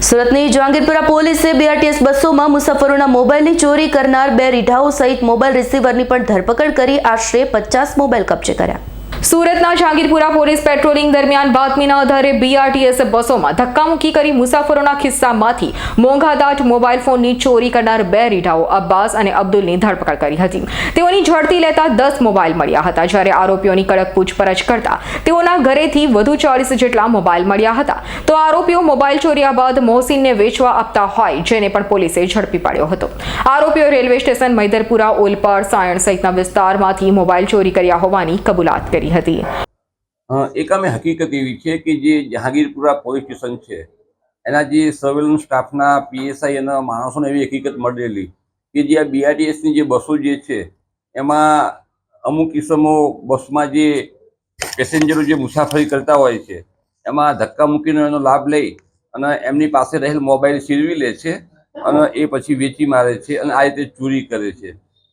સુરતની જહાંગીરપુરા પોલીસે બીઆરટીએસ બસોમાં મુસાફરોના મોબાઈલની ચોરી કરનાર બે રીઢાઓ સહિત મોબાઈલ રિસીવરની પણ ધરપકડ કરી આશરે પચાસ મોબાઈલ કબજે કર્યા. સુરતના જહાંગીરપુરા પોલીસ પેટ્રોલિંગ દરમિયાન બાતમીના આધારે બીઆરટીએસ બસોમાં ધક્કામુક્કી કરી મુસાફરોના ખિસ્સામાંથી મોંઘાદાટ મોબાઈલ ફોનની ચોરી કરનાર બે રીઢાઓ અબ્બાસ અને અબ્દુલની ધરપકડ કરી હતી. તેઓની ઝડપી લેતા દસ મોબાઈલ મળ્યા હતા. જ્યારે આરોપીઓની કડક પૂછપરછ કરતા તેઓના ઘરેથી વધુ ચાલીસ જેટલા મોબાઈલ મળ્યા હતા. તો આરોપીઓ મોબાઈલ ચોર્યા બાદ મોહસિનને વેચવા આપતા હોય, જેને પણ પોલીસે ઝડપી પાડ્યો હતો. આરોપીઓ રેલવે સ્ટેશન મૈદરપુરા, ઓલપાડ, સાયણ સહિતના વિસ્તારમાંથી મોબાઈલ ચોરી કર્યા હોવાની કબૂલાત કરી હતી. એક અમે હકીકત એવી છે કે જે જહાંગીરપુરા પોલીસ સ્ટેશન છે, એના જે સર્વેલન્સ સ્ટાફના પીએસઆઈ અને માણસોને એવી હકીકત મળેલી કે જે આ બીઆરટીએસની જે બસો જે છે, એમાં અમુક કિસમો બસમાં જે પેસેન્જરો જે મુસાફરી કરતા હોય છે, એમાં ધક્કા મૂકીને એનો લાભ લઈ અને એમની પાસે રહેલ મોબાઈલ છીરવી લે છે અને એ પછી વેચી મારે છે અને આ રીતે ચોરી કરે છે.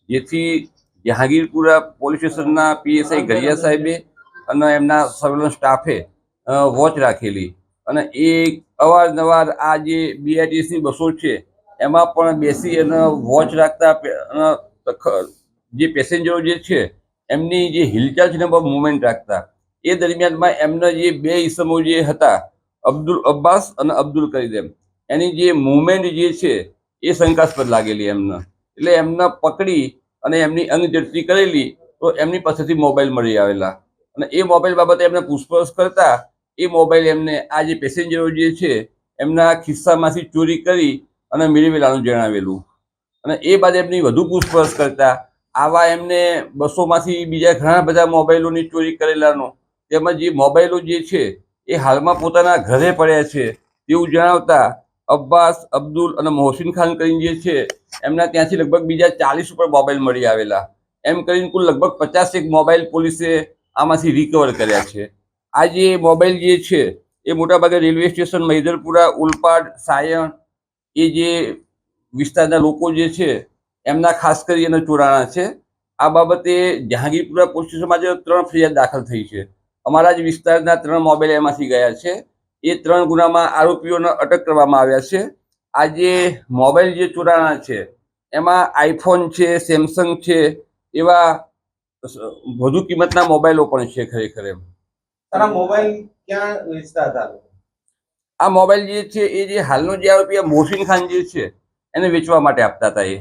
જેથી જહાંગીરપુરા પોલીસ સ્ટેશનના પીએસઆઈ ગરિયા સાહેબે અને એમના સર્વેલન્સ સ્ટાફે વોચ રાખેલી. અને એ અવારનવાર આ જે બીઆરટીએસની બસો છે, એમાં પણ બેસી અને વોચ રાખતા જે પેસેન્જરો જે છે, એમની જે હિલચાલ છે બહુ મુવમેન્ટ રાખતા. એ દરમિયાનમાં એમના જે બે ઇસમો જે હતા, અબ્દુલ અબ્બાસ અને અબ્દુલ કરીમ, એની જે મુવમેન્ટ જે છે, એ શંકાસ્પદ લાગેલી એમને. એટલે એમને પકડી અને એમની અંગ કરેલી, તો એમની પાસેથી મોબાઈલ મળી આવેલા. અને એ મોબાઈલ બાબતે એમને પૂછપરછ કરતા, એ મોબાઈલ એમને આ જે પેસેન્જરો જે છે, એમના ખિસ્સામાંથી ચોરી કરી અને મેળવેલાનું જણાવેલું. અને એ બાદ એમની વધુ પૂછપરછ કરતા, આવા એમને બસોમાંથી બીજા ઘણા બધા મોબાઈલોની ચોરી કરેલાનો, તેમજ એ મોબાઈલો જે છે, એ હાલમાં પોતાના ઘરે પડ્યા છે, તેવું જણાવતા અબ્બાસ, અબ્દુલ અને મોહસિન ખાન કરીને જે છે, એમના ત્યાંથી લગભગ બીજા ચાલીસ ઉપર મોબાઈલ મળી આવેલા. એમ કરીને કુલ લગભગ પચાસેક મોબાઈલ પોલીસે આમાંથી રિકવર કર્યા છે. આ જે મોબાઈલ જે છે, એ મોટાભાગે રેલવે સ્ટેશન મૈદરપુરા ઉલપાડ, સાયણ, એ જે વિસ્તારના લોકો જે છે, એમના ખાસ કરી અને ચોરાણા છે. આ બાબતે જહાંગીરપુરા પોલીસ સ્ટેશનમાં જે ત્રણ ફરિયાદ દાખલ થઈ છે. અમારા જ વિસ્તારના ત્રણ મોબાઈલ એમાંથી ગયા છે. એ ત્રણ ગુનામાં આરોપીઓને અટક કરવામાં આવ્યા છે. આ જે મોબાઈલ જે ચોરાણા છે એમાં આઈફોન છે સેમસંગ છે એવા વધુ કિંમતના મોબાઈલો પણ છે ખરેખર એમ. મોબાઈલ ક્યાં વેચતા હતા? આ મોબાઈલ જે છે એ જે હાલનો જે આરોપી મોહસિન ખાન જે છે એને વેચવા માટે આપતા હતા એ.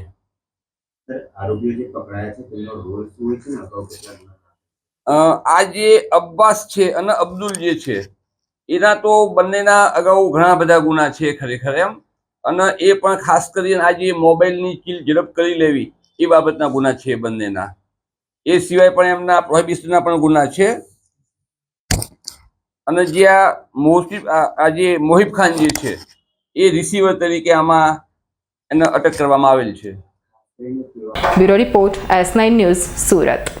આ જે અબ્બાસ છે અને અબ્દુલ જે છે એના તો બંનેના અગાઉ ઘણા બધા ગુના છે ખરેખર એમ. અને એ પણ ખાસ કરીને આજે મોબાઈલની ચીલ ઝડપ કરી લેવી એ બાબતના ગુના છે બંનેના. એ સિવાય પણ એમના પ્રોહિબિશનના પણ ગુના છે. અને જે આ મોહિબ આ જે મોહિબ ખાન જે છે, એ રિસીવર તરીકે આમાં એને અટક કરવામાં આવેલ છે. Bureau report S nine news Surat.